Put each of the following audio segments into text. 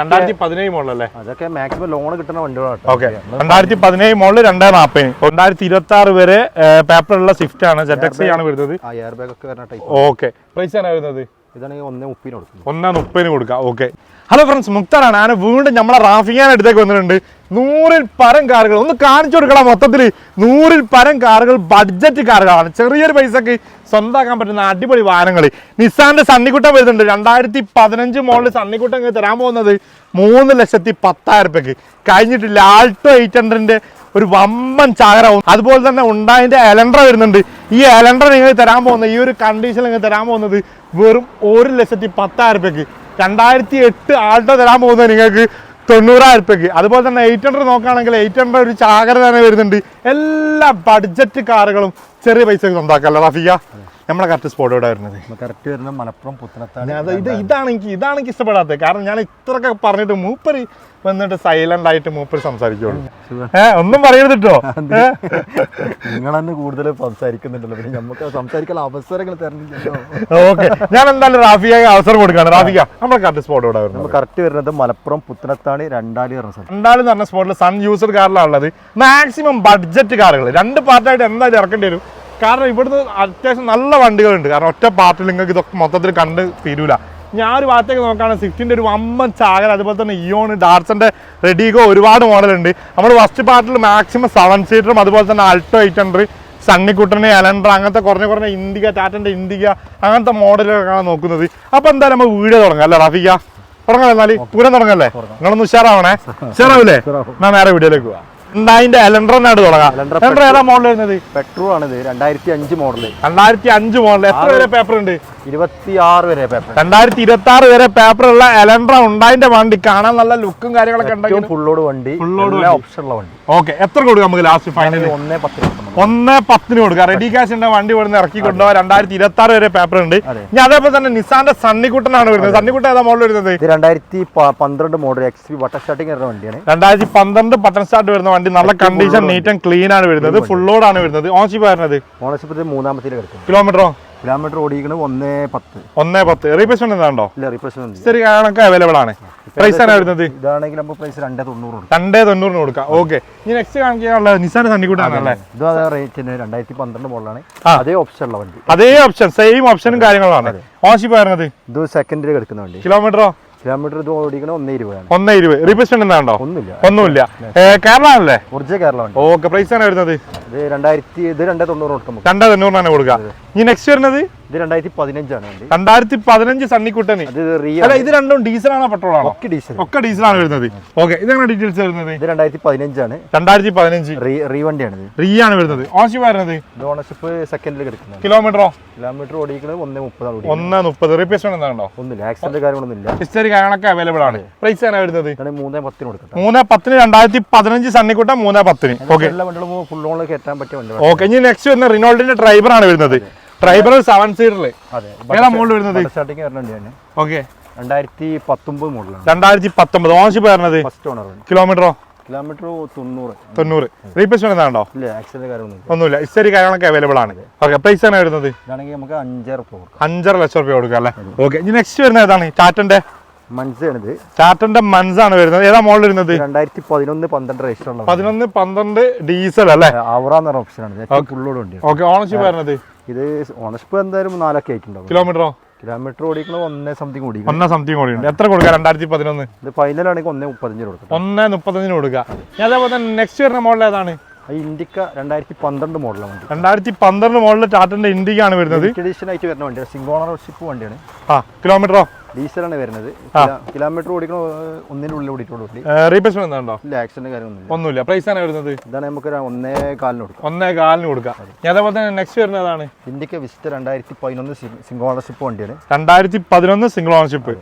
രണ്ടായിരത്തി പതിനേഴ് അതൊക്കെ മാക്സിമം ലോൺ കിട്ടുന്ന വണ്ടികളാണ് ഓക്കെ രണ്ടായിരത്തി പതിനേഴ് മോഡൽ രണ്ടേ നാപ്പതിന് രണ്ടായിരത്തി ഇരുപത്തി ആറ് വരെ പേപ്പറുള്ള സ്വിഫ്റ്റ് ആണ്. സെറ്റ് എക്സ് ആണ് വരുന്നത്. ആ എയർ ബാഗ് ഒക്കെ വരുന്ന ടൈപ്പ് ഓക്കെ പ്രൈസ് ആണ് വരുന്നത്? ഇതാണെങ്കിൽ ഒന്നേ മുപ്പിന് കൊടുക്കുന്നത് ഒന്നാം മുപ്പതിന് കൊടുക്കാം. ഓക്കെ ഹലോ ഫ്രണ്ട്സ് മുക്താറാണ്. ഞാൻ വീണ്ടും നമ്മളെ റാഫിയാൻ അടുത്തേക്ക് വന്നിട്ടുണ്ട്. നൂറിൽ പരം കാറുകൾ. ഒന്ന് കാണിച്ചു കൊടുക്കണം മൊത്തത്തിൽ നൂറിൽ പരം കാറുകൾ ബഡ്ജറ്റ് കാറുകളാണ്. ചെറിയൊരു പൈസക്ക് സ്വന്തമാക്കാൻ പറ്റുന്ന അടിപൊളി വാഹനങ്ങൾ നിസാന്റെ സണ്ണിക്കുട്ടം വരുന്നുണ്ട്. രണ്ടായിരത്തി പതിനഞ്ച് മോഡൽ സണ്ണിക്കുട്ടം തരാൻ പോകുന്നത് മൂന്ന് ലക്ഷത്തി പത്തായിരം രൂപയ്ക്ക് കഴിഞ്ഞിട്ടില്ല ആൾട്ടോ എയ്റ്റ് ഹൺഡ്രഡിന്റെ ഒരു വമ്പൻ ചാകരവും അതുപോലെ തന്നെ ഉണ്ടായതിന്റെ എലൻഡർ വരുന്നുണ്ട്. ഈ എലൻഡർ നിങ്ങൾ തരാൻ പോകുന്ന ഈ ഒരു കണ്ടീഷൻ നിങ്ങൾ തരാൻ പോകുന്നത് വെറും ഒരു ലക്ഷത്തി പത്തായിരം രൂപയ്ക്ക് രണ്ടായിരത്തി എട്ട് ആൾട്ടോ തരാൻ പോകുന്നത് നിങ്ങൾക്ക് തൊണ്ണൂറായിരം റുപ്യക്ക് അതുപോലെ തന്നെ എയ്റ്റ് ഹൺഡ്രഡ് നോക്കുകയാണെങ്കിൽ എയ്റ്റ് ഹൺഡ്രഡ് ഒരു ചാകര തന്നെ വരുന്നുണ്ട്. എല്ലാ ബഡ്ജറ്റ് കാറുകളും ചെറിയ പൈസക്ക് സ്വന്തമാക്കല്ല റഫിയ നമ്മളെ കറക്റ്റ് സ്പോട്ട് ഇവിടെ വരുന്നത്? കറക്റ്റ് വരുന്നത് മലപ്പുറം പുത്തനത്താണ് അത് ഇത് ഇതാണ് എനിക്ക് ഇതാണ് എനിക്ക് ഇഷ്ടപ്പെടാത്തത്. കാരണം ഞാൻ ഇത്രയൊക്കെ പറഞ്ഞിട്ട് മൂപ്പര് വന്നിട്ട് സൈലന്റ് ആയിട്ട് മൂപ്പര് സംസാരിക്കുള്ളൂ. ഏഹ് ഒന്നും പറയരുത് കേട്ടോ നിങ്ങൾ തന്നെ കൂടുതൽ സംസാരിക്കുന്നുണ്ടല്ലോ. പിന്നെ നമുക്ക് സംസാരിക്കാൻ അവസരങ്ങൾ തരണില്ലല്ലോ. ഓക്കെ. ഞാൻ എന്തായാലും റാഫിയായി അവസരം കൊടുക്കുകയാണ്. റാഫിക നമ്മളെ കറക്റ്റ് സ്പോട്ട് ഇവിടെ വരുന്നത്? കറക്റ്റ് വരുന്നത് മലപ്പുറം പുത്തനത്താണി രണ്ടാളി പറഞ്ഞ രണ്ടാളി എന്ന് പറഞ്ഞ സ്പോട്ടിൽ സൺ യൂസർ കാറിലാണ് ഉള്ളത്. മാക്സിമം ബഡ്ജറ്റ് കാറുകൾ രണ്ട് പാർട്ടായിട്ട് എന്തായാലും ഇറക്കേണ്ടി വരും. കാരണം ഇവിടുന്ന് അത്യാവശ്യം നല്ല വണ്ടികളുണ്ട്. കാരണം ഒറ്റ പാർട്ടിൽ നിങ്ങൾക്ക് ഇതൊക്കെ മൊത്തത്തിൽ കണ്ട് തീരൂല ഞാൻ ഒരു ഭാഗത്തേക്ക് നോക്കുകയാണെങ്കിൽ സ്വിഫ്റ്റിന്റെ ഒരു വമ്പൻ ചാകര അതുപോലെ തന്നെ ഇയോൺ ഡാർസന്റെ റെഡിഗോ ഒരുപാട് മോഡലുണ്ട്. നമ്മൾ ഫസ്റ്റ് പാർട്ടിൽ മാക്സിമം സെവൻ സീറ്ററും അതുപോലെ തന്നെ ആൾട്ടോ എയ്റ്റ് ഹൺഡ്രഡ് സണ്ണിക്കുട്ടന് എലൻഡർ അങ്ങനത്തെ കുറഞ്ഞ കുറഞ്ഞ ഇന്ത്യ ടാറ്റന്റെ ഇന്ത്യ അങ്ങനത്തെ മോഡലുകളൊക്കെയാണ് നോക്കുന്നത്. അപ്പോൾ എന്തായാലും നമ്മൾ വീഡിയോ തുടങ്ങാം അല്ലേ റാഫിക്ക തുടങ്ങാം എന്നാലും? പൂരം തുടങ്ങല്ലേ നിങ്ങളൊന്ന് ഉഷാറാവണേ. ഉഷാറാവില്ലേ ഞാൻ നേരെ വീഡിയോയിലേക്ക് പോവാം. ഉണ്ടായിന്റെ എലൻഡറിനായിട്ട് തുടങ്ങാം. Elantra ഏതാ മോഡൽ വരുന്നത്? പെട്രോൾ ആണിത്. രണ്ടായിരത്തി അഞ്ച് മോഡൽ രണ്ടായിരത്തി അഞ്ച് മോഡൽ എത്ര വരെ പേപ്പർ ഉണ്ട്? ഇരുപത്തി ആറ് വരെ പേപ്പർ രണ്ടായിരത്തി ഇരുപത്തി ആറ് വരെ പേപ്പർ ഉള്ള എലൻഡ്ര ഉണ്ടായിന്റെ വണ്ടി കാണാൻ നല്ല ലുക്കും കാര്യങ്ങളൊക്കെ ഉണ്ടെങ്കിൽ ഫുള്ളോട് വണ്ടി ഉള്ള വണ്ടി. ഓക്കെ എത്ര കൊടുക്കും നമുക്ക് ലാസ്റ്റ് ഫൈനൽ ഒന്നേ പത്തിന് ഒന്ന് പത്തിന് കൊടുക്കാം. റെഡി ക്യാഷ് ഉണ്ട് വണ്ടി ഇവിടുന്ന് ഇറക്കി കൊണ്ടുപോകാൻ രണ്ടായിരത്തി ഇരുപത്തി ആറ് വരെ പേപ്പർ ഉണ്ട്. ഞാൻ അതേപോലെ തന്നെ നിസാന്റെ സണ്ണിക്കുട്ടനാണ് വരുന്നത്. സണ്ണിക്കുട്ടൻ ഏതാ മോഡൽ വരുന്നത്? ഇത് രണ്ടായിരത്തി പന്ത്രണ്ട് model X P button starting വരുന്ന വണ്ടിയാണ്. രണ്ടായിരത്തി പന്ത്രണ്ട് ബട്ടൺ സ്റ്റാർട്ട് വരുന്ന വണ്ടി. നല്ല കണ്ടീഷൻ നീറ്റ് ആൻഡ് ക്ലീൻ ആണ് വരുന്നത്. ഫുൾ ലോഡ് ആണ് വരുന്നത്. ഓൺഷിപ്പ് വരുന്നത്? ഓണർഷിപ്പ് മൂന്നാമത്തെ കിലോമീറ്ററോ കിലോമീറ്റർ ഓടിക്കുന്നത് ഒന്നേ പത്ത്. ഒന്നേ പത്ത്. റീപ്ലേസ്മെന്റ് എന്താണ്ടോ ഇല്ല റീപ്ലേസ്മെന്റ് ശരി കാണൊക്കെ അവൈലബിൾ ആണ്. പ്രൈസ് ആണ് വരുന്നത്. ഇതാണെങ്കിൽ നമുക്ക് പ്രൈസ് രണ്ടേ തൊണ്ണൂറ് രണ്ടേ തൊണ്ണൂറിന് കൊടുക്കാം. ഓക്കെ ഇനി നെക്സ്റ്റ് കാണിക്കാനുള്ള നിസാന്റെ സണ്ണിക്കൂട്ടാണല്ലേ ഇതും അതേ റേറ്റിന് രണ്ടായിരത്തി പന്ത്രണ്ട് മോഡലാണ്. അതേ ഓപ്ഷൻ ഉള്ള വണ്ടി. അതേ ഓപ്ഷൻ സെയിം ഓപ്ഷനും കാര്യങ്ങളാണ് ഓൺഷിപ്പ് വരുന്നത് ഇത് സെക്കൻഡിൽ എടുക്കുന്ന വണ്ടി. കിലോമീറ്ററോ കിലോമീറ്റർ ഇത് ഓടിക്കുന്നത് ഒന്നേ ഇരുപതാണ്. ഒന്നേ ഇരുപത്. റീപ്ലേസ്മെന്റ് എന്താണ്ടോ ഒന്നുമില്ല. ഒന്നുമില്ല. കേരള ആണല്ലേ? ഒറിജിനൽ കേരള ഓക്കെ പ്രൈസ് ആണ് വരുന്നത്? ഇത് രണ്ടായിരത്തി ഇത് രണ്ടേ തൊണ്ണൂറ് കൊടുക്കും. രണ്ടേ തൊണ്ണൂറിനാണ് കൊടുക്കുക. ഇനി നെക്സ്റ്റ് വരുന്നത്? ഇത് രണ്ടായിരത്തി പതിനഞ്ചാണ് രണ്ടായിരത്തി പതിനഞ്ച് സണ്ണിക്കുട്ടന് അല്ല ഇത് രണ്ടും ഡീസൽ ആണോ പെട്രോൾ ആണോ ഒക്കെ ഡീസൽ. ഒക്കെ ഡീസലാണ് വരുന്നത്. ഓക്കെ ഇതാണ് ഡീറ്റെയിൽസ് വരുന്നത്? ഇത് രണ്ടായിരത്തി പതിനഞ്ചാണ് രണ്ടായിരത്തി പതിനഞ്ച് റീ വണ്ടിയാണ് റീ ആണ് വരുന്നത്. ഓണർഷിപ്പ് വരുന്നത് ഓണർഷിപ്പ് സെക്കൻഡിൽ കിടക്കുന്നത്. കിലോമീറ്ററോ? കിലോമീറ്റർ ഓടിക്കുന്നത് ഒന്നേ മുപ്പത് ഒന്ന് മുപ്പത്. റീപ്ലേസ്മെന്റ് എന്താണോ? ഒന്നുമില്ല ആക്സിഡന്റ് കാര്യങ്ങളൊന്നുമില്ല. ഹിസ്റ്ററി കാര്യങ്ങളൊക്കെ അവൈലബിൾ ആണ്. പ്രൈസ് ആണ് വരുന്നത്? മൂന്നേ പത്തിന് കൊടുക്കുന്നത് മൂന്ന് പത്തിന് രണ്ടായിരത്തി പതിനഞ്ച് സണ്ണിക്കുട്ട മൂന്ന് പത്തിന്. ഓക്കെ ഓക്കെ ഇനി നെക്സ്റ്റ് വരുന്ന റിനോൾഡിന്റെ ഡ്രൈവർ ആണ് വരുന്നത്. ഡ്രൈവർ സെവൻ സീറ്ററിൽ അതെ. ഏതാ മോഡൽ വരുന്നത്? സ്റ്റാർട്ടിങ് വരുന്ന തന്നെ ഓക്കെ രണ്ടായിരത്തി പത്തൊമ്പത് മോഡലാണ് രണ്ടായിരത്തി പത്തൊമ്പത് ഓണർഷിപ്പ് വരുന്നത് ഫസ്റ്റ് ഓണർ കിലോമീറ്ററോ കിലോമീറ്റർ തൊണ്ണൂറ്. തൊണ്ണൂറ്. റീപ്ലേസ്മെന്റ് എന്താണോ? ഇല്ല ആക്സിഡന്റ് ഒന്നുമില്ല. ഹിസ്റ്ററി കാര്യങ്ങളൊക്കെ അവൈലബിൾ ആണ്. ഓക്കെ പ്രൈസ് ആണ് വരുന്നത്? ഇതാണെങ്കിൽ നമുക്ക് അഞ്ചര അഞ്ചര ലക്ഷം രൂപ കൊടുക്കാം അല്ലേ? ഓക്കെ ഇനി നെക്സ്റ്റ് വരുന്നത് ഏതാണ്? ടാറ്റന്റെ മനസ്സിലാണിത് ടാറ്റന്റെ മൻസ് ആണ് വരുന്നത്. ഏതാ മോളിൽ വരുന്നത്? രണ്ടായിരത്തി പതിനൊന്ന് പന്ത്രണ്ട് രജിസ്റ്റർ പതിനൊന്ന് പന്ത്രണ്ട് ഡീസൽ അല്ലേ? അവറ എന്ന് പറഞ്ഞ ഓപ്ഷനാണ് ഫുള്ളോട് വണ്ടി ഓക്കെ ഓണർഷിപ്പ് വരുന്നത് ഇത് ഓണർഷിപ്പ് എന്തായാലും നാലൊക്കെ ആയിട്ടുണ്ടാവും. കിലോമീറ്ററോ? കിലോമീറ്റർ ഓടിക്കുന്നത് ഒന്നേ സംതിങ് ഓടി ഒന്നേ സംതിങ് കൂടി ഉണ്ട് എത്ര കൊടുക്കാം? രണ്ടായിരത്തി പതിനൊന്ന് ഇത് ഫൈനൽ ആണെങ്കിൽ ഒന്നേ മുപ്പത്തഞ്ചിന് കൊടുക്കുക ഒന്നേ മുപ്പത്തഞ്ചിന് കൊടുക്കുക ഞാൻ അതേപോലെ തന്നെ നെക്സ്റ്റ് വരുന്ന മോഡൽ ഏതാണ്? ഇൻഡിക്ക രണ്ടായിരത്തി പന്ത്രണ്ട് മോഡലാണ് വണ്ടി. രണ്ടായിരത്തി പന്ത്രണ്ട് മോഡൽ ടാറ്റന്റെ ഇൻഡിക്ക ആണ് വരുന്നത് ട്രഡീഷണൽ ആയിട്ട് വരുന്ന വണ്ടിയാണ്. സിംഗോണർഷിപ്പ് വണ്ടിയാണ്. ആ കിലോമീറ്ററോ? ഡീസലാണ് വരുന്നത്. കിലോമീറ്റർ ഓടിക്കണ ഒന്നിന്റെ ഉള്ളിൽ വണ്ടി റീപ്ലേസ്മെന്റ് എന്താണ്ടോ ഇല്ല ആക്സിഡന്റ് കാര്യമൊന്നുമില്ല. ഒന്നുമില്ല. പ്രൈസ് ആണ് വരുന്നത്? ഇതാണ് നമുക്ക് ഒന്നേ കാലിന് കൊടുക്കാം. ഒന്നേ കാലിന് കൊടുക്കാം. ഞാൻ അതേപോലെ തന്നെ നെക്സ്റ്റ് വരുന്നതാണ് ഇന്ത്യയ്ക്ക് വിസിറ്റ് രണ്ടായിരത്തി പതിനൊന്ന് സിംഗിൾ ഓണർഷിപ്പ് വണ്ടിയാണ്. രണ്ടായിരത്തി പതിനൊന്ന് സിംഗിൾ ഓണർഷിപ്പ്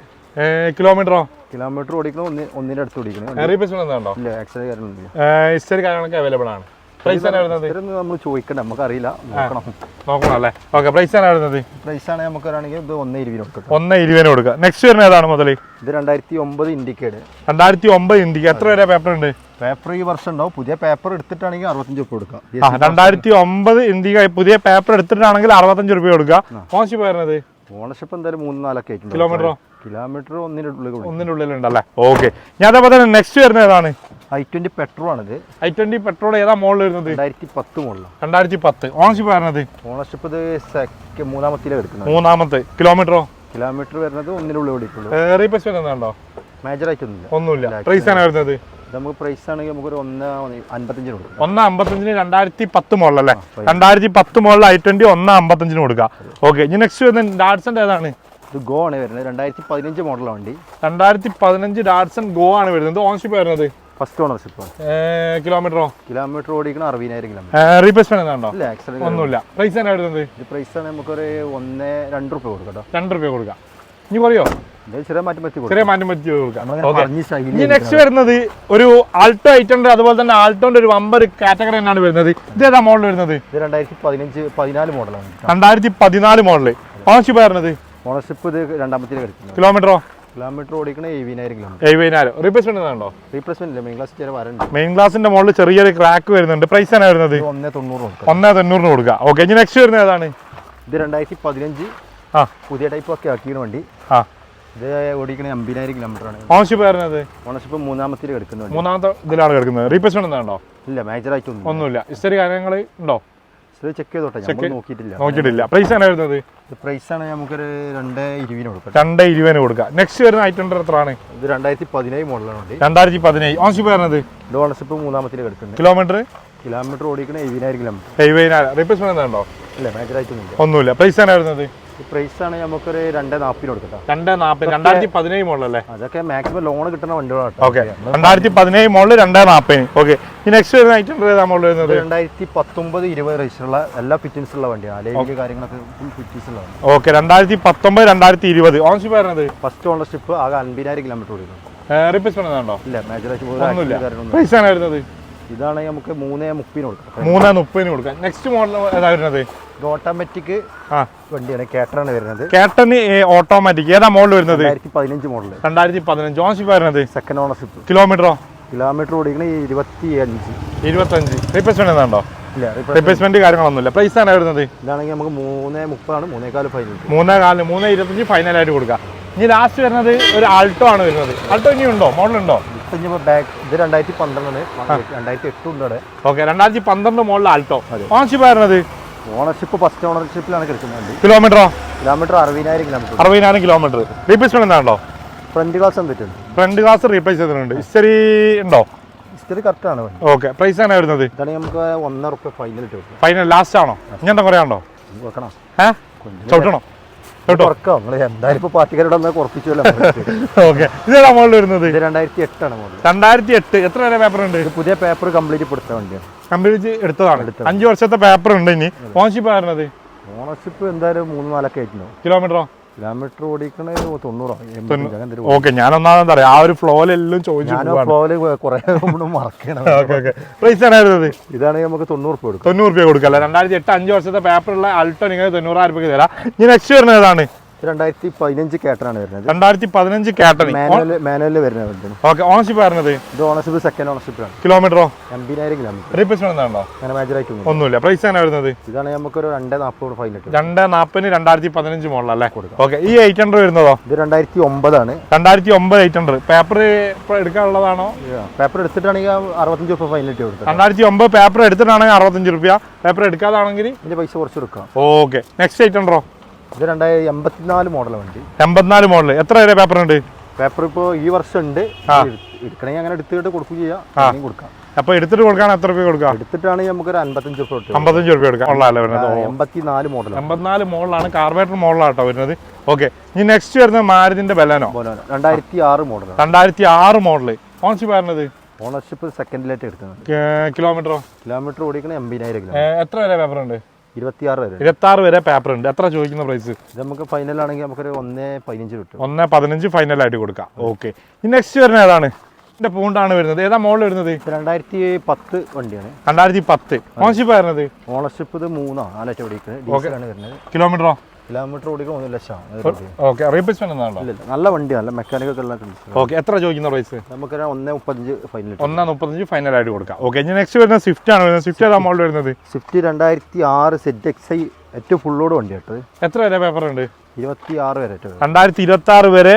കിലോമീറ്ററോ കിലോമീറ്റർ ഓടിക്കണം ഒന്ന് ഒന്നിന്റെ അടുത്ത് ഓടിക്കണം. റീപ്ലേസ്മെന്റ് ഉണ്ടോ ഇല്ല ആക്സിഡന്റ് കാര്യമൊന്നുമില്ല. ഹിസ്റ്ററി കാര്യങ്ങളൊക്കെ അവൈലബിൾ ആണ്. പ്രൈസ് ആണ് വരുന്നത് ഇതൊന്നും നമ്മൾ ചോദിക്കണ്ട നമുക്ക് അറിയില്ല നോക്കണം. നോക്കണം അല്ലേ ഓക്കെ പ്രൈസ് ആണ് വരുന്നത് പ്രൈസ് ആണ് നമുക്ക് വരാണെങ്കിൽ ഇത് ഒന്ന് ഇരുപതിന് കൊടുക്കാം ഒന്ന് ഇരുപതിന് കൊടുക്കുക നെക്സ്റ്റ് വരുന്ന ഏതാണ് മുതൽ ഇത് രണ്ടായിരത്തി ഒമ്പത് ഇൻഡിക്കേഡ് രണ്ടായിരത്തി ഒമ്പത് ഇന്ത്യയ്ക്ക് എത്ര വരെ പേപ്പർ ഉണ്ട്? പേപ്പർ ഈ വർഷം ഉണ്ടാവും. പുതിയ പേപ്പർ എടുത്തിട്ടാണെങ്കിൽ അറുപത്തഞ്ച് രൂപ കൊടുക്കാം. ആ രണ്ടായിരത്തി ഒമ്പത് ഇന്ത്യ പുതിയ പേപ്പർ എടുത്തിട്ടാണെങ്കിൽ അറുപത്തഞ്ച് രൂപ കൊടുക്കുക ഓണർഷിപ്പ് വരുന്നത്? ഓണർഷിപ്പ് എന്തായാലും മൂന്ന് നാലൊക്കെ കിലോമീറ്ററോ? കിലോമീറ്റർ ഒന്നിനുള്ളിൽ ഉള്ളിലുണ്ടല്ലേ ഓക്കെ ഞാൻ അതേപോലെ തന്നെ നെക്സ്റ്റ് വരുന്നത് ഏതാണ്? ഐ ട്വന്റി പെട്രോൾ ആണിത് ഐ ട്വന്റി പെട്രോൾ ഏതാ മോളിൽ വരുന്നത്? രണ്ടായിരത്തി പത്ത് മോളിലാണ് രണ്ടായിരത്തി പത്ത്. ഓണർഷിപ്പ് വരുന്നത് ഓണർഷിപ്പ് ഇത് മൂന്നാമത്തിലാണ് എടുക്കുന്നത്. മൂന്നാമത്തെ. കിലോമീറ്ററോ? കിലോമീറ്റർ വരുന്നത് ഒന്നിനുള്ളിൽ ഓടിയിട്ടുള്ളൂ. മേജർ ആയിട്ടൊന്നുമില്ല ഒന്നുമില്ല. പ്രൈസ് ആണ്. വരുന്നത്? നമുക്ക് പ്രൈസ് ആണെങ്കിൽ നമുക്ക് ഒരു ഒന്ന് അമ്പത്തഞ്ചിന് കൊടുക്കാം. ഒന്ന് അമ്പത്തഞ്ചിന് രണ്ടായിരത്തി പത്ത് മോളിലല്ലേ? രണ്ടായിരത്തി പത്ത് മോളിൽ ഐ ട്വന്റി ഒന്ന് അമ്പത്തഞ്ചിന് കൊടുക്കാം ഓക്കെ ഇനി നെക്സ്റ്റ് വരുന്നത് ഡാഡ്സന്റെ ഏതാണ്? ഇത് ഗോ ആണ് വരുന്നത്. രണ്ടായിരത്തി പതിനഞ്ച് മോഡലാണ് വണ്ടി. രണ്ടായിരത്തി പതിനഞ്ച് ഡാഡ്സൺ ഗോ ആണ് വരുന്നത്. ഓൺഷിപ്പ് വരുന്നത്? ഫസ്റ്റ് ഓണർഷിപ്പ് കിലോമീറ്ററോ? കിലോമീറ്റർ ഓടിക്കണ അറുപതിനായിരം കിലോമീറ്റർ. റീപ്ലേസ്മെന്റ് എന്താണോ ഇല്ല ആക്സിഡന്റ് ഒന്നുമില്ല. പ്രൈസ് ആണ് വരുന്നത് ഇത് പ്രൈസ് ആണ് നമുക്കൊരു ഒന്ന് രണ്ട് റുപ്യ കൊടുക്കാം രണ്ട് റുപ്യ കൊടുക്കാം. ഇനി പറയോ? ചെറിയ മാറ്റം പറ്റി ചെറിയ മാറ്റം പറ്റി കൊടുക്കാം. ഇനി നെക്സ്റ്റ് വരുന്നത് ഒരു ആൾട്ടോ ഐറ്റുണ്ട് അതുപോലെ തന്നെ ആൾട്ടോന്റെ ഒരു വമ്പർ കാറ്റഗറി തന്നെയാണ് വരുന്നത്. ഇത് ഏതാ മോഡൽ വരുന്നത്? ഇത് രണ്ടായിരത്തി പതിനഞ്ച് പതിനാല് മോഡലാണ് രണ്ടായിരത്തി പതിനാല് മോഡൽ ഓണർഷിപ്പ് വരുന്നത്? ഓണർഷിപ്പ് ഇത് രണ്ടാമത്തെ കിലോമീറ്ററോ കിലോമീറ്റർ ഓടിക്കണ എഴുപതിനായിരം കിലോമീറ്റർ. എഴുപതിനായിരം. റീപ്ലേസ്മെന്റ് ഉണ്ടോ? റീപ്ലേസ്മെന്റ് ഇല്ല. മെയിൻ ക്ലാസ് ചെറിയ വരണ്ട് മെയിൻ ക്ലാസിന്റെ മുകളിൽ ചെറിയൊരു ക്രാക്ക് വരുന്നുണ്ട്. പ്രൈസ് ആണ് വരുന്നത്? ഒന്നേ തൊണ്ണൂറ് ഒന്നേ തൊണ്ണൂറിന് കൊടുക്കുക ഓക്കെ ഇനി നെക്സ്റ്റ് വരുന്നത് ഏതാണ്? ഇത് രണ്ടായിരത്തി പതിനഞ്ച് ആ. പുതിയ ടൈപ്പ് ഒക്കെ ആക്കിയാണ് വണ്ടി. ആ. ഇത് ഓടിക്കണ അമ്പതിനായിരം കിലോമീറ്റർ ആണ്. ഓണർഷിപ്പ് വരുന്നത് ഓണർഷിപ്പ് മൂന്നാമത്തിൽ കിടക്കുന്നത് മൂന്നാമത്തെ ഇതിലാണ് കിടക്കുന്നത് റീപ്ലേസ്മെന്റ് ഉണ്ടോ? ഇല്ല മേജർ ആയിട്ടൊന്നും ഒന്നുമില്ല. ഹിസ്റ്ററി കാര്യങ്ങൾ ഉണ്ടോ? ചെക്ക് ചെയ്തോട്ടെ. നമ്മൾ നോക്കിയിട്ടില്ല. നോക്കിയിട്ടില്ല. പ്രൈസ് ആണ് വരുന്നത് ഇത് പ്രൈസ് ആണ് നമുക്കൊരു രണ്ട് ഇരുപതിന് കൊടുക്കാം. രണ്ട് ഇരുപതിന് കൊടുക്കാം നെക്സ്റ്റ് വരുന്ന എത്രയാണ്? ഇത് രണ്ടായിരത്തി പതിനേഴ് മോഡലാണ് വണ്ടി രണ്ടായിരത്തി പതിനേഴ്. ഓണർഷിപ്പ് വരുന്നത്? ഇത് ഓണർഷിപ്പ് മൂന്നാമത്തിൽ എടുക്കുന്നുണ്ട് കിലോമീറ്റർ കിലോമീറ്റർ ഓടിക്കണ എഴുപതിനായിരം കിലോമീറ്റർ എഴുപതിനായിരം. റീപ്ലേസ്മെന്റ് ഉണ്ടോ ഇല്ല ഒന്നുമില്ല. പ്രൈസ് ആണ് വരുന്നത് ഈ പ്രൈസ് ആണ് നമുക്കൊരു രണ്ട് നാൽപ്പതിന് കൊടുക്കട്ടോ. രണ്ട് നാൽപ്പത് രണ്ടായിരത്തി പതിനേഴ് അതൊക്കെ മാക്സിമം ലോൺ കിട്ടുന്ന വണ്ടികളാണ് ഓക്കെ രണ്ടായിരത്തി പതിനേഴ് മോഡൽ രണ്ട് നാൽപ്പതിന് ഓക്കെ ഈ നെക്സ്റ്റ് വരുന്ന ഐറ്റം വരുന്നത്? രണ്ടായിരത്തി പത്തൊമ്പത് ഇരുപത് എല്ലാ ഫിറ്റിംഗ്സ് ഉള്ള വണ്ടിയാണ് അല്ലെങ്കിൽ കാര്യങ്ങളൊക്കെ ഫുൾ ഫിറ്റിംഗ്സ് ഉള്ള ഓക്കെ രണ്ടായിരത്തി പത്തൊമ്പത് രണ്ടായിരത്തി ഇരുപത്. ഓൺഷിപ്പ് വരുന്നത് ഫസ്റ്റ് ഓണർഷിപ്പ് ആകെ അൻപതിനായിരം കിലോമീറ്റർ ഓടിക്കുന്നു റീപ്ലേസ്മെന്റ് ഉണ്ടോ? ഇല്ല മേജർ ആയിട്ട് പോകുന്നില്ല ഒന്നുമില്ല. പ്രൈസ് ആണ് വരുന്നത്? ഇതാണെങ്കിൽ നമുക്ക് മൂന്നേ മുപ്പതിന് കൊടുക്കാം. മൂന്നേ മുപ്പതിന് കൊടുക്കാം. നെക്സ്റ്റ് മോഡൽ ഏതാ വരുന്നത്? ഇത് ഓട്ടോമാറ്റിക് ആ. വണ്ടിയാണ് കേട്ടറാണ് വരുന്നത്. കേട്ടന് ഓട്ടോമാറ്റിക് ഏതാ മോഡൽ വരുന്നത്? രണ്ടായിരത്തി പതിനഞ്ച് മോഡൽ രണ്ടായിരത്തി പതിനഞ്ച് ഓണർഷിപ്പ് വരുന്നത് സെക്കൻഡ് ഓണർഷിപ്പ് കിലോമീറ്ററോ കിലോമീറ്റർ ഓടിക്കണേ ഇരുപത്തി അഞ്ച് ഇരുപത്തഞ്ച് റീപ്ലേസ്മെന്റ് ഏതാണ്ടോ ഇല്ല റീപ്ലേസ്മെന്റ് കാര്യങ്ങളൊന്നുമില്ല. പ്രൈസ് ആണ് വരുന്നത്? ഇതാണെങ്കിൽ നമുക്ക് മൂന്നേ മുപ്പതാണ് മൂന്നേകാൽ ഫൈനൽ മൂന്നേകാൽ മൂന്നേ കാലിന് മൂന്നേ ഇരുപത്തഞ്ച് ഫൈനലായിട്ട് കൊടുക്കാം. ഇനി ലാസ്റ്റ് വരുന്നത് ഒരു ആൾട്ടോ ആണ് വരുന്നത്. ആൾട്ടോ ഇനി ഉണ്ടോ മോഡൽ ഉണ്ടോ? ഇനിയിപ്പോൾ ബാക്ക് ഇത് രണ്ടായിരത്തി പന്ത്രണ്ടാണ് രണ്ടായിരത്തി എട്ട് ഉണ്ട് അവിടെ ഓക്കെ രണ്ടായിരത്തി പന്ത്രണ്ട് മുകളിൽ ആൾട്ടോ ഓണർഷിപ്പ് ആയിരുന്നത് ഓണർഷിപ്പ് ഫസ്റ്റ് ഓണർഷിപ്പിലാണ് കിടക്കുന്നത് കിലോമീറ്ററോ കിലോമീറ്റർ അറുപതിനായിരം കിലോമീറ്റർ അറുപതിനായിരം കിലോമീറ്റർ റീപ്ലേസ്മെന്റ് എന്താണോ ഫ്രണ്ട് ഗ്ലാസ് എന്തിട്ടുണ്ട് ഫ്രണ്ട് ഗ്ലാസ് റീപ്ലേസ് ചെയ്തിട്ടുണ്ട്. ഹിസ്റ്ററി ഉണ്ടോ? ഹിസ്റ്ററി കറക്റ്റ് ആണ്. ഓക്കെ പ്രൈസ് ആണ് വരുന്നത്? ഇതാണെങ്കിൽ നമുക്ക് ഒന്നര റുപ്യ ഫൈനൽ ഫൈനൽ ലാസ്റ്റ് ആണോ? ഇനി എന്താ കുറയാണോ വെക്കണം. ഏ? ചവിട്ടണോ? എന്തായാലും പാർട്ടിക്കാരോട് കുറപ്പിച്ചല്ലോ ഓക്കെ. വരുന്നത്? രണ്ടായിരത്തി എട്ടാണ് രണ്ടായിരത്തി എട്ട് എത്ര വരെ പേപ്പർ ഉണ്ട്? പുതിയ പേപ്പർ കംപ്ലീറ്റ് കൊടുത്ത വണ്ടിയാണ്. കംപ്ലീറ്റ് എടുത്തതാണ്. അഞ്ച് വർഷത്തെ പേപ്പർ ഉണ്ട് ഇനി. ഓൺഷിപ്പ് ആയിരുന്നത്? ഓണർഷിപ്പ് എന്തായാലും മൂന്ന് നാലൊക്കെ ആയിട്ടുണ്ടോ. കിലോമീറ്ററോ കിലോമീറ്റർ ഓടിക്കണ തൊണ്ണൂറോ? ഓക്കെ ഞാൻ ഒന്നാമത് പറയാം ആ ഒരു ഫ്ലോയിലെല്ലാം ചോദിച്ചു ഫ്ലോയിൽ കുറെ മറക്കണം പ്രൈസ് ഇതാണെങ്കിൽ നമുക്ക് തൊണ്ണൂറ് രൂപ കൊടുക്കാം. തൊണ്ണൂറ് രൂപ കൊടുക്കല്ലേ രണ്ടായിരത്തി എട്ട് അഞ്ച് വർഷത്തെ പേപ്പറുള്ള അൾട്ടോ നിങ്ങൾ തൊണ്ണൂറായിരം രൂപയ്ക്ക് തരാം. ഇനി നെക്സ്റ്റ് വരുന്നത് ഏതാണ്? രണ്ടായിരത്തി പതിനഞ്ച് കേട്ടറാണ് വരുന്നത്. രണ്ടായിരത്തി പതിനഞ്ച് കാറ്റണി മാനുവൽ വരുന്നത് ഓക്കെ ഓണർഷിപ്പ് വരുന്നത് ഇത് ഓണർഷിപ്പ് സെക്കൻഡ് ഓണർഷിപ്പിലാണ് കിലോമീറ്ററോ? എൺപതിനായിരം കിലോമീറ്റർ. റീപ്ലേസ്മെന്റ് ഉണ്ടോ അങ്ങനെ മാജർ ഒന്നും ഒന്നുമില്ല. പ്രൈസ് ആണ് വരുന്നത്? ഇതാണെങ്കിൽ നമുക്കൊരു രണ്ട് നാൽപ്പത് ഫൈൻ കിട്ടും രണ്ട് നാൽപ്പതിന് രണ്ടായിരത്തി പതിനഞ്ച് അല്ലേ? ഓക്കെ ഈ എയ്റ്റ് ഹൺഡ്രഡ് വരുന്നതോ? ഇത് രണ്ടായിരത്തി ഒമ്പതാണ് രണ്ടായിരത്തി ഒമ്പത് എയ്റ്റ് ഹൺഡ്രഡ് പേപ്പർ എടുക്കാനുള്ളതാണോ പേപ്പർ എടുത്തിട്ടാണെങ്കിൽ അറുപത്തഞ്ച് രൂപ ഫൈൻ ഇട്ട് കൊടുത്തത് രണ്ടായിരത്തി ഒമ്പത് പേപ്പർ എടുത്തിട്ടാണെങ്കിൽ അറുപത്തഞ്ച് രൂപ പേപ്പർ എടുക്കാതാണെങ്കിൽ? ഇതിന്റെ പൈസ കുറച്ച് എടുക്കാം ഓക്കെ നെക്സ്റ്റ് എയ്റ്റ് ഹൺഡ്രോ ഇത് രണ്ടായിരത്തി എൺപത്തിനാല് മോഡൽ വണ്ടി. എൺപത്തിനാല് മോഡൽ എത്ര വരെ പേപ്പർ ഉണ്ട്? പേപ്പർ ഇപ്പോ ഈ വർഷം ഉണ്ട്. എടുക്കണമെങ്കിൽ അങ്ങനെ എടുത്തിട്ട് കൊടുക്കുകയും ചെയ്യാം. കൊടുക്കാം. അപ്പൊ എടുത്തിട്ട് കൊടുക്കാൻ എത്ര രൂപ കൊടുക്കാം? എടുത്തിട്ടാണെങ്കിൽ നമുക്ക് ഒരു അമ്പത്തഞ്ച് കിട്ടും അമ്പത്തഞ്ച് രൂപ കൊടുക്കാം. എൺപത്തിനാല് മോഡൽ എൺപത്തിനാല് മോഡലാണ് കാർബേറ്റർ മോഡലാട്ടോ വരുന്നത്. ഓക്കെ ഇനി നെക്സ്റ്റ് വരുന്നത് മാരുതിന്റെ ബലാനോ? രണ്ടായിരത്തി ആറ് മോഡൽ രണ്ടായിരത്തി ആറ് മോഡൽ ഓൺഷിപ്പ് വരുന്നത് ഓണർഷിപ്പ് സെക്കൻഡിലായിട്ട് എടുക്കുന്നത് കിലോമീറ്ററോ കിലോമീറ്റർ ഓടിക്കണ എൺപതിനായിരം കിലോ എത്ര വരെ പേപ്പർ ഉണ്ട്? ഇരുപത്തിയാറ് വരെ. ഇരുപത്തി വരെ പേപ്പർ ഉണ്ട്. എത്ര ചോദിക്കുന്ന പ്രൈസ് ഇത് നമുക്ക് ഫൈനൽ ആണെങ്കിൽ നമുക്കൊരു ഒന്നേ പതിനഞ്ച് കിട്ടും. ഒന്നേ പതിനഞ്ച് ഫൈനലായിട്ട് കൊടുക്കാം. ഓക്കെ നെക്സ്റ്റ് വരുന്നത് ഏതാണ്? ഇതിന്റെ പൂണ്ടാണ് വരുന്നത്. ഏതാ മോഡൽ വരുന്നത്? രണ്ടായിരത്തി പത്ത് വണ്ടിയാണ്. രണ്ടായിരത്തി പത്ത്. ഓണർഷിപ്പ് വരുന്നത് ഓണർഷിപ്പ് ഇത് മൂന്നാണ്. നാലായിട്ട് ഓടിക്കുന്നത് കിലോമീറ്ററോ കിലോമീറ്റർ ഓടിക്കാൻ ഒന്ന് ലക്ഷം. ഓക്കെ റീപ്ലേസ്മെന്റ് ഇല്ല നല്ല വണ്ടി നല്ല മെക്കാനിക് ഒക്കെ കണ്ടീഷൻ ഓക്കെ എത്ര ചോദിക്കുന്ന പ്രൈസ് നമുക്ക് ഒന്നേ മുപ്പത്തഞ്ച് ഫൈനൽ ഒന്നാം മുപ്പത്തഞ്ച് ഫൈനൽ ആയിട്ട് കൊടുക്കാം. ഓക്കെ ഇനി നെക്സ്റ്റ് വരുന്നത് സ്വിഫ്റ്റ് ആണ് വരുന്നത്. സ്വിഫ്റ്റ് ഏതാ മോഡൽ വരുന്നത്? സ്വിഫ്റ്റ് രണ്ടായിരത്തി ആറ് സെറ്റ് എക്സ് ഐ ഏറ്റവും ഫുള്ളോട് വണ്ടി കേട്ടത് എത്ര വരെ പേപ്പർ ഉണ്ട്? ഇരുപത്തി ആറ് വരെ. രണ്ടായിരത്തി ഇരുപത്തി ആറ് വരെ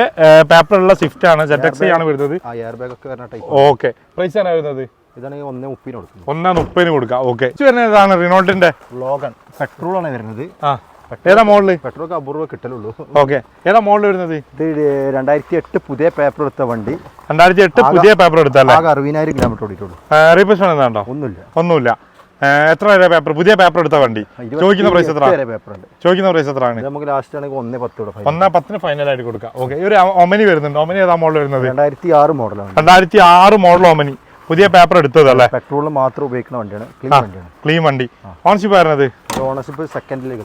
പേപ്പറുള്ള സ്വിഫ്റ്റ് ആണ്. സെറ്റ് എക്സ് ആണ് വരുന്നത്. എയർ ബാഗ് ഒക്കെ വരുന്ന ടൈപ്പ് ഓക്കെ പ്രൈസ് ആണ് വരുന്നത്? ഇതാണെങ്കിൽ ഒന്നേ മുപ്പതിന് കൊടുക്കും ഒന്നാം മുപ്പതിന് കൊടുക്കാം. ഓക്കെ. വരുന്നത് ഇതാണ് റിനോൾട്ടിന്റെ ലോഗൺ പെട്രോൾ ആണ് വരുന്നത്. ആ. ഏതാ മോഡൽ? പെട്രോൾ അപൂർവ കിട്ടലുള്ളൂ. ഓക്കെ. ഏതാ മോഡൽ വരുന്നത്? ഇത് രണ്ടായിരത്തി എട്ട് പുതിയ പേപ്പർ എടുത്ത വണ്ടി. രണ്ടായിരത്തി എട്ട് പുതിയ പേപ്പർ എടുത്തല്ലേ അറുപതിനായിരം കിലോമീറ്റർ ഓടിയിട്ടുള്ളൂ. റീപ്ലേസ്മെന്റ് എന്താണ്ടോ? ഒന്നുമില്ല. ഒന്നുമില്ല. എത്ര വരെ പേപ്പർ പുതിയ പേപ്പർ എടുത്ത വണ്ടി? ചോദിക്കുന്ന പ്രൈസ് എത്ര ചോദിക്കുന്ന പ്രൈസ് എത്ര ആണ് നമുക്ക് ലാസ്റ്റ് ആണെങ്കിൽ ഒന്നേ പത്ത് ഒന്നേ പത്തിന് ഫൈനൽ ആയിട്ട് കൊടുക്കാം. ഓക്കെ ഒരു ഒമനി വരുന്നുണ്ട്. ഒമനി ഏതാ മോഡൽ വരുന്നത്? രണ്ടായിരത്തി ആറ് മോഡലാണ് രണ്ടായിരത്തി ആറ് മോഡൽ ഒമനി. പുതിയ പേപ്പർ എടുത്തത് അല്ലേ? പെട്രോളിൽ മാത്രം ഉപയോഗിക്കുന്ന വണ്ടിയാണ് ക്ലീൻ വണ്ടിയാണ്. ക്ലീൻ വണ്ടി. ഓണർഷിപ്പ് ആയിരുന്നത് ഓണർഷിപ്പ് സെക്കൻഡിലേക്ക്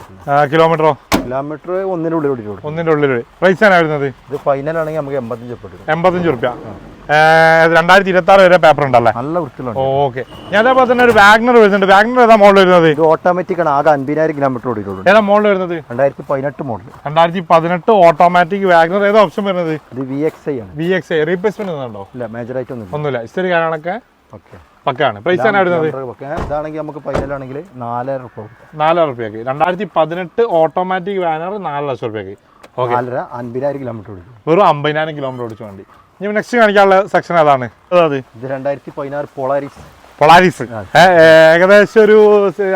കിലോമീറ്ററോ കിലോമീറ്റർ ഒന്നിന്റെ ഉള്ളിൽ ഓടിയിട്ടുള്ളൂ ഒന്നിന്റെ ഉള്ളിൽ പ്രൈസ് ആണ് വരുന്നത്? ഇത് ഫൈനൽ ആണെങ്കിൽ നമുക്ക് എൺപത്തഞ്ച് എൺപത്തഞ്ച് റുപ്യ രണ്ടായിരത്തി ഇരുപത്തി ആറ് വരെ പേപ്പർ ഉണ്ടല്ലേ? നല്ല വൃത്തിയിലുണ്ട്. ഓക്കെ. ഞാൻ അതേപോലെ തന്നെ ഒരു വാഗ്നർ വരുന്നുണ്ട്. വാഗ്നർ ഏതാ മോഡൽ വരുന്നത്? ഇത് ഓട്ടോമാറ്റിക് ആണ്. ആകെ അൻപതിനായിരം കിലോമീറ്റർ ഓടിയിട്ടുള്ളൂ. ഏതാ മോഡൽ വരുന്നത്? രണ്ടായിരത്തി പതിനെട്ട് മോഡൽ രണ്ടായിരത്തി പതിനെട്ട് ഓട്ടോമാറ്റിക് വാഗ്നർ ഏതാ ഓപ്ഷൻ വരുന്നത്? ഇത് വി എക്സ് ഐ ആണ്. വി എക്സ് ഐ റീപ്ലേസ്മെന്റ് ഒന്നുണ്ടോ ഇല്ല മേജർ ആയിട്ട് ഒന്നും ഒന്നുമില്ല. ഇസ്റ്ററി കാര്യങ്ങളൊക്കെ ഓക്കെ. പക്കാണ് പ്രൈസ് ആണ് വരുന്നത്? ഇതാണെങ്കിൽ നമുക്ക് പൈനലാണെങ്കിൽ നാലര റുപ്യ നാലായിരം റുപ്യക്ക് രണ്ടായിരത്തി പതിനെട്ട് ഓട്ടോമാറ്റിക് വാഗ്നർ നാല് ലക്ഷം റുപ്യക്ക് ഓക്കെ. അൻപതിനായിരം കിലോമീറ്റർ ഓടിക്കും. വെറും അമ്പതിനായിരം കിലോമീറ്റർ ഓടിച്ചു വണ്ടി. ഇനി നെക്സ്റ്റ് കാണിക്കാനുള്ള സെക്ഷൻ അതാണ് ഇത് രണ്ടായിരത്തി പതിനാറ് പോളാരിസ് പൊളാരിസ് ഏകദേശം ഒരു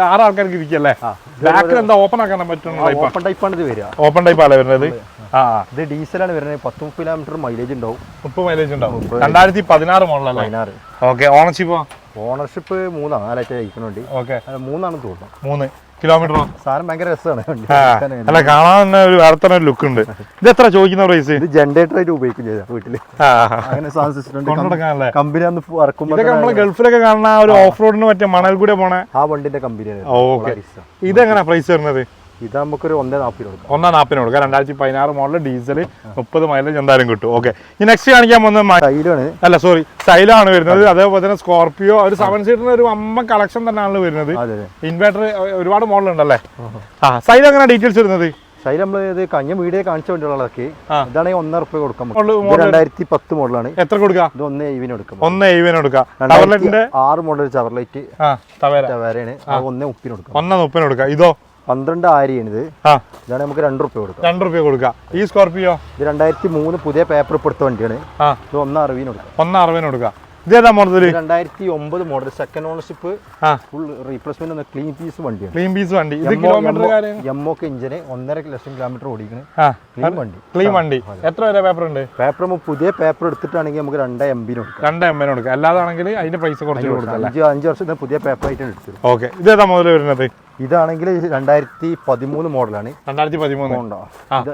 ആറ് ആൾക്കാർക്ക് ഇരിക്കല്ലേ? ബാക്കിൽ എന്താ ഓപ്പൺ ആക്കാൻ പറ്റുന്ന ടൈപ്പ് ഓപ്പൺ ടൈപ്പാണ് ഇത് വരിക. ഓപ്പൺ ടൈപ്പാണ് വരുന്നത്? ആ. ഇത് ഡീസലാണ് വരുന്നത്. പത്ത് മുപ്പത് കിലോമീറ്റർ മൈലേജ് ഉണ്ടാവും. മുപ്പത് മൈലേജ് ഉണ്ടാവും. രണ്ടായിരത്തി പതിനാറ് മോഡലല്ലേ പതിനാറ്. ഓക്കെ ഓണർഷിപ്പോ ഓണർഷിപ്പ് മൂന്നാണ്. നാലായിട്ട് കഴിക്കുന്ന വണ്ടി ഓക്കെ അത് മൂന്നാണ് തോന്നുന്നു. മൂന്ന്. കിലോമീറ്ററോ സാധനം ഭയങ്കര രസമാണ്. അല്ല കാണാൻ തന്നെ ഒരു വേറെ തന്നെ ഒരു ലുക്ക് ഉണ്ട്. ഇത് എത്ര ചോദിക്കുന്ന പ്രൈസ് ഇത് ജനറേറ്റർ ആയിട്ട് ഉപയോഗിക്കും ചെയ്ത വീട്ടിൽ അങ്ങനെ സാധനം സിസ്റ്റം കമ്പനി അന്ന് ഇറക്കുമ്പോൾ ഇതൊക്കെ നമ്മൾ ഗൾഫിലൊക്കെ കാണുന്ന ഒരു ഓഫ് റോഡിന് പറ്റിയ മണൽ കൂടെ പോണേ? ആ വണ്ടിന്റെ കമ്പനിയാണ്. ഓക്കെ. ഇതെങ്ങനെ പ്രൈസ് വരുന്നത്? ഇത് നമുക്കൊരു ഒന്നേ നാൽപ്പതിന് കൊടുക്കാം. ഒന്നാം നാൽപ്പതിന് കൊടുക്കാം. രണ്ടായിരത്തി പതിനാറ് മോഡൽ ഡീസൽ മുപ്പത് മൈലേജ് എന്തായാലും കിട്ടും. ഓക്കെ ഈ നെക്സ്റ്റ് കാണിക്കാൻ പോകുന്നത് സൈലാണ് അല്ല സോറി സൈലാണ് വരുന്നത്. അതേപോലെ തന്നെ സ്കോർപിയോ ഒരു സെവൻ സീറ്ററിന് ഒരു അമ്മ കളക്ഷൻ തന്നെയാണ് വരുന്നത്. ഇൻവേർട്ടർ ഒരുപാട് മോഡൽ ഉണ്ടല്ലേ ആ. സൈല എങ്ങനെ ഡീറ്റെയിൽസ് വരുന്നത്? സ്റ്റൈൽ നമ്മൾ ഇത് കഴിഞ്ഞ വീഡിയോ കാണിച്ച വേണ്ടിയുള്ളതൊക്കെ. ഇതാണെങ്കിൽ ഒന്നര റുപ്യ കൊടുക്കാം രണ്ടായിരത്തി പത്ത് മോഡലാണ്. എത്ര കൊടുക്കാം ഇത് ഒന്ന് ഇവിന് കൊടുക്കാം. ഒന്ന് എഴുപതിന് കൊടുക്കാം. ആറ് മോഡൽ ചവർലൈറ്റ് ആ തവേര വേറെയാണ് അത് ഒന്നേ മുപ്പിന് കൊടുക്കാം. ഒന്ന മുപ്പതിന് കൊടുക്കാം. ഇതോ? പന്ത്രണ്ട് ആരിയാണിത് ഇത് ഇതാണ് നമുക്ക് രണ്ട് റുപ്യ കൊടുക്കാം. രണ്ട് റുപ്യ കൊടുക്കാം ഈ സ്കോർപിയോ ഇത് രണ്ടായിരത്തി മൂന്ന് പുതിയ പേപ്പർ ഇപ്പൊ എടുത്ത വണ്ടിയാണ് ഇത് ഒന്ന് അറുപതിന് കൊടുക്കാം. ഒന്ന് അറുപതിന് കൊടുക്കാം ഇതേതാ മോഡൽ രണ്ടായിരത്തി ഒമ്പത് model second ownership full replacement clean piece വണ്ടിയാണ്. ക്ലീൻ പീസ് വണ്ടി. ഇത് കിലോമീറ്റർ എമ്മൊക്കെ ഇഞ്ചിന് ഒന്നര ലക്ഷം കിലോമീറ്റർ ഓടിക്കുന്നത് ക്ലീൻ വണ്ടി. ക്ലീൻ വണ്ടി. എത്ര വരെ പേപ്പർ ഉണ്ട്? പേപ്പർ പുതിയ പേപ്പർ എടുത്തിട്ടാണെങ്കിൽ നമുക്ക് രണ്ട് എം ബിന് കൊടുക്കാം. രണ്ട് എം എന് കൊടുക്കാം. അല്ലാതാണെങ്കിൽ അതിന്റെ പൈസ കുറച്ച് കൊടുക്കാം. അഞ്ച് അഞ്ച് വർഷത്തിന് പുതിയ പേപ്പർ ആയിട്ടാണ് എടുത്തത്. ഓക്കെ ഇതേതാ മുതൽ വരുന്നത്? ഇതാണെങ്കിൽ രണ്ടായിരത്തി പതിമൂന്ന് മോഡലാണ്. രണ്ടായിരത്തി പതിമൂന്ന്.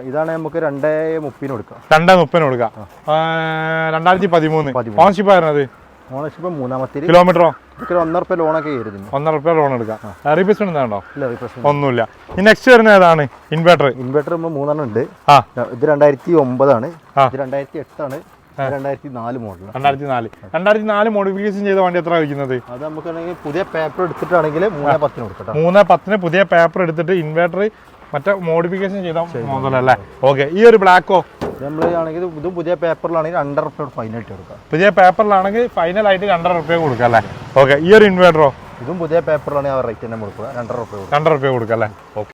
ഇതാണ് നമുക്ക് രണ്ടേ മുപ്പതിന് കൊടുക്കാം. രണ്ടേ മുപ്പതിന് കൊടുക്കാം. രണ്ടായിരത്തി പതിമൂന്ന്. ഓണർഷിപ്പ് ആയിരുന്നത് ഓണർഷിപ്പ് മൂന്നാമത്തെ കിലോമീറ്ററോ ഒന്നര റുപ്യ ലോണൊക്കെ കയറുന്നു ഒന്നര റുപ്യ ലോൺ എടുക്കാം. റീപ്ലേസ്മെന്റ് എന്താണോ? ഒന്നുമില്ല. ഈ നെക്സ്റ്റ് വരുന്നത് ഏതാണ്? ഇൻവെർട്ടർ ഇൻവെർട്ടർ നമ്മൾ മൂന്നെണ്ണം ഉണ്ട്. ഇത് രണ്ടായിരത്തി ഒമ്പതാണ്. ഇത് രണ്ടായിരത്തി എട്ടാണ്. രണ്ടായിരത്തി നാല് മോഡലാണ് രണ്ടായിരത്തി നാല് രണ്ടായിരത്തി നാല് മോഡിഫിക്കേഷൻ ചെയ്ത വണ്ടി എത്ര വയ്ക്കുന്നത് അത് നമുക്കാണെങ്കിൽ പുതിയ പേപ്പർ എടുത്തിട്ടാണെങ്കിൽ മൂന്നേ പത്തിന് കൊടുക്കട്ടോ. മൂന്ന് പത്തിന് പുതിയ പേപ്പർ എടുത്തിട്ട് ഇൻവേർട്ടർ മറ്റേ മോഡിഫിക്കേഷൻ ചെയ്ത മോഡലല്ലേ ഓക്കെ ഈ ഒരു ബ്ലാക്കോ നമ്മൾ ആണെങ്കിൽ ഇതും പുതിയ പേപ്പറിലാണെങ്കിൽ രണ്ടര റുപ്യ ഫൈനൽ ആയിട്ട് കൊടുക്കാം. പുതിയ പേപ്പറിലാണെങ്കിൽ ഫൈനൽ ആയിട്ട് രണ്ടര റുപ്യ കൊടുക്കാം അല്ലേ? ഓക്കെ ഈ ഒരു ഇൻവേർട്ടറോ ഇതും പുതിയ പേപ്പറിലാണെങ്കിൽ ആ റേറ്റ് തന്നെ കൊടുക്കുക. രണ്ടര റുപ്യ കൊടുക്കുക രണ്ടര റുപ്യ കൊടുക്കാം അല്ലേ? ഓക്കെ